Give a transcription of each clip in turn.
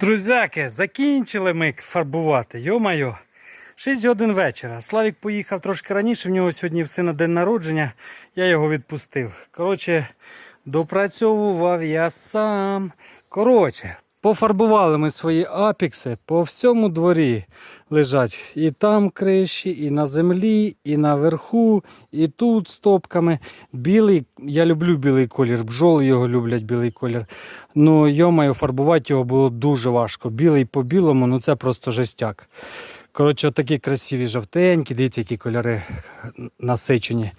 Друзяки, закінчили ми фарбувати. Йо-майо. 6 годин вечора. Славік поїхав трошки раніше, в нього сьогодні в сина день народження, я його відпустив. Коротше, допрацьовував я сам. Коротше, пофарбували ми свої апікси по всьому дворі лежать. І там криші, і на землі, і наверху, і тут стопками. Білий, я люблю білий колір, бджоли його люблять білий колір. Ну, йомаю, фарбувати його було дуже важко. Білий по білому, ну це просто жестяк. Коротше, такі красиві жовтенькі, дивіться, які кольори насичені.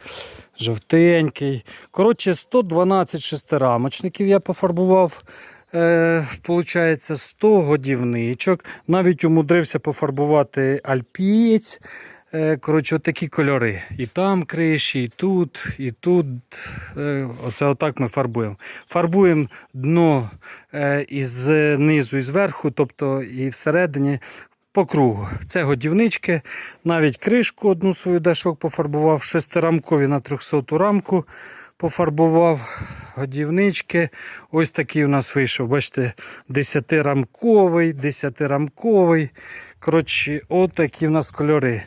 Жовтенький. Коротше, 112 шестирамочників я пофарбував. Е, Получається 100 годівничок. Навіть умудрився пофарбувати альпієць. Е, Коротше, отакі кольори. І там криші, і тут, і тут. Е, Оце отак ми фарбуємо. Фарбуємо дно із низу і зверху, тобто і всередині по кругу. Це годівнички. Навіть кришку одну свою дешок пофарбував, шестирамкові на 300 рамку пофарбував годівнички. Ось такий у нас вийшов. Бачите, 10-рамковий, 10-рамковий. Коротше, отакі у нас кольори.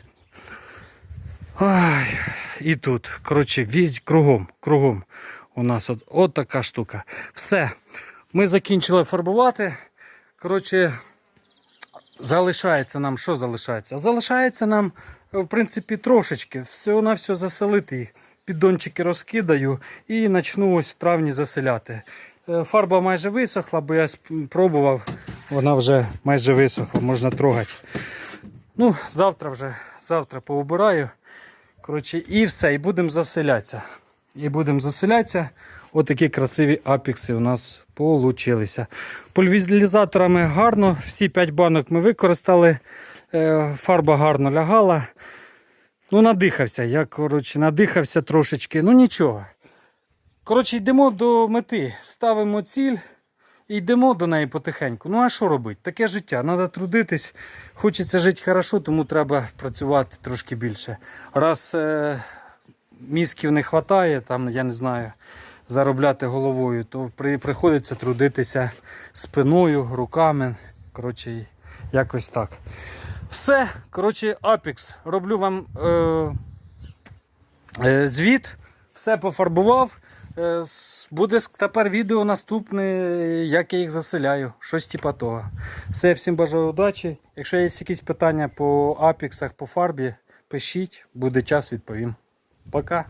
Ай, і тут. Коротше, візь кругом. Кругом у нас от, от така штука. Все. Ми закінчили фарбувати. Коротше, залишається нам. Що залишається? Залишається нам, в принципі, трошечки. Всього на все заселити їх. Піддончики розкидаю і почну ось в травні заселяти. Е, Фарба майже висохла, бо я сп- пробував, вона вже майже висохла, можна трогати. Ну, завтра вже, завтра поубираю. Коротше, і все, і будемо заселятися. І будемо заселятися. Отакі красиві апікси у нас получилися. Пульвізалізаторами гарно, всі 5 банок ми використали. Е, Фарба гарно лягала. Ну, надихався. Я, коротше, надихався трошечки. Ну нічого. Коротше, йдемо до мети. Ставимо ціль і йдемо до неї потихеньку. Ну, а що робити? Таке життя. Треба трудитись. Хочеться жити хорошо, тому треба працювати трошки більше. Раз е, мізків не вистачає, там, я не знаю, заробляти головою, то при, приходиться трудитися спиною, руками. Коротше, якось так. Все, коротше, Apex. Роблю вам е, е, звіт, все пофарбував. Е, буде тепер відео наступне, як я їх заселяю. Щось типа того. Все, всім бажаю удачі. Якщо є якісь питання по апіксах, по фарбі, пишіть, буде час відповім. Пока.